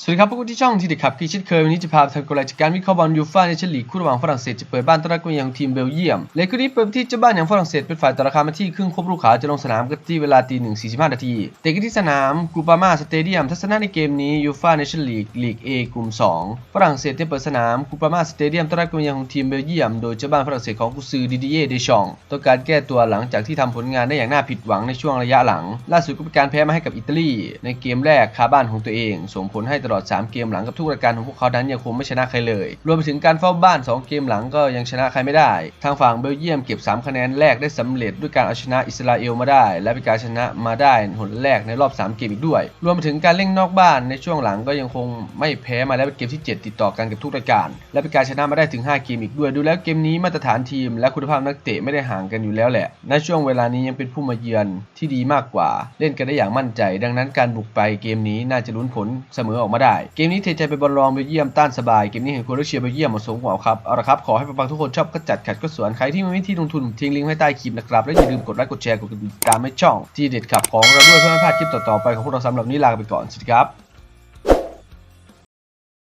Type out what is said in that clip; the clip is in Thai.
สวัสดีครับพวกคุณที่ช่องทีเด็ดขับคือเช่นเคยวันนี้จะพาไปทำกลจากการวิเคราะห์บอลยูฟ่าในเชลีกคู่ระหว่างฝรั่งเศสจะเปิดบ้านต้อนรับกับยังทีมเบลเยียมและคู่นี้เปิดที่เจ้าบ้านอย่างฝรั่งเศสเป็นฝ่ายต่อราคามาที่ครึ่งครบลูกขาจะลงสนามกันที่เวลาตีหนึ่งสี่สิบห้านาทีเตะกันที่สนามกูปามาสเตเดียมทัศนะในเกมนี้ยูฟ่าในเชลีกลีกเอกลุ่มสองฝรั่งเศสที่เปิดสนามกูปามาสเตเดียมต้อนรับกับยังทีมเบลเยียมโดยเจ้าบ้านฝรั่งเศสของกุซือดิดิเย่เดชองต้องการแก้ตัวหลังจากที่ทำผลงานได้อย่างน่าผิดหวังในช่วงระยะหลัง ล่าสุดก็เป็นการแพ้มาให้กับอิตาลีในเกมแรกคาบ้านของตัวเองส่งผลให้ตลอด 3 เกมหลังกับทุกรายการของพวกเขานั้นยังคงไม่ชนะใครเลย รวมไปถึงการเฝ้าบ้าน 2 เกมหลังก็ยังชนะใครไม่ได้ ทางฝั่งเบลเยียมเก็บ 3 คะแนนแรกได้สำเร็จด้วยการเอาชนะอิสราเอลมาได้ และเป็นการชนะมาได้หนแรกในรอบ 3 เกมอีกด้วย รวมไปถึงการเล่นนอกบ้านในช่วงหลังก็ยังคงไม่แพ้มาแล้วเป็นเกมที่ 7 ติดต่อกันกับทุกรายการ และเป็นการชนะมาได้ถึง 5 เกมอีกด้วย ดูแล้วเกมนี้มาตรฐานทีม และคุณภาพนักเตะไม่ได้ห่างกันอยู่แล้วแหละ ในช่วงเวลานี้ยังเป็นผู้มาเยือนที่ดีมากกว่า เล่นกันได้อย่างมั่นใจ ดังนั้นการบุกไปเกมนี้น่าจะลุ้นผลเสมอออกมาได้ เกมนี้เทใจไปบอลรองเบลเยียมต้านสบาย เกมนี้เห็นคนรัสเชียเบลเยียมเหมาะสมกว่าครับ เอาละครับ ขอให้ฟังทุกคนชอบก็จัดขัดก็สวน ใครที่ไม่มีที่ลงทุนทิ้งลิงก์ไว้ใต้คลิปนะครับ และอย่าลืมกดไลค์กดแชร์กดติดตามให้ช่อง ที่เด็ดขับของเราด้วยเพื่อไม่พลาดคลิปต่อๆไปของพวกเราสำหรับนนี้ลาไปก่อนสวัสดีครับ